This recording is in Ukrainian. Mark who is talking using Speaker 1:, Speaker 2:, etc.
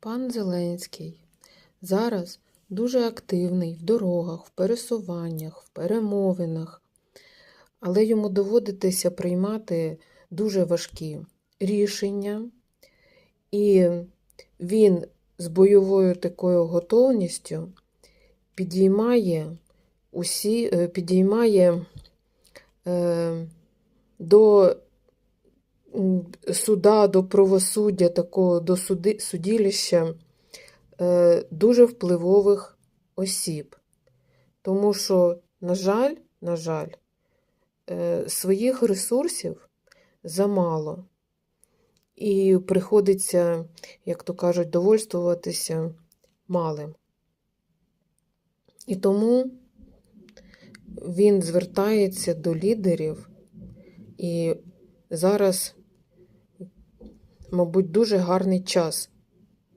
Speaker 1: Пан Зеленський зараз дуже активний в дорогах, в пересуваннях, в перемовинах, але йому доводиться приймати дуже важкі рішення, і він з бойовою такою готовністю підіймає усі, е, підіймає е, до суда, до правосуддя, такого до суди, судилища е, дуже впливових осіб. Тому що, на жаль, на жаль, е, своїх ресурсів замало. І приходиться, як то кажуть, довольствуватися малим. І тому він звертається до лідерів, і зараз, мабуть, дуже гарний час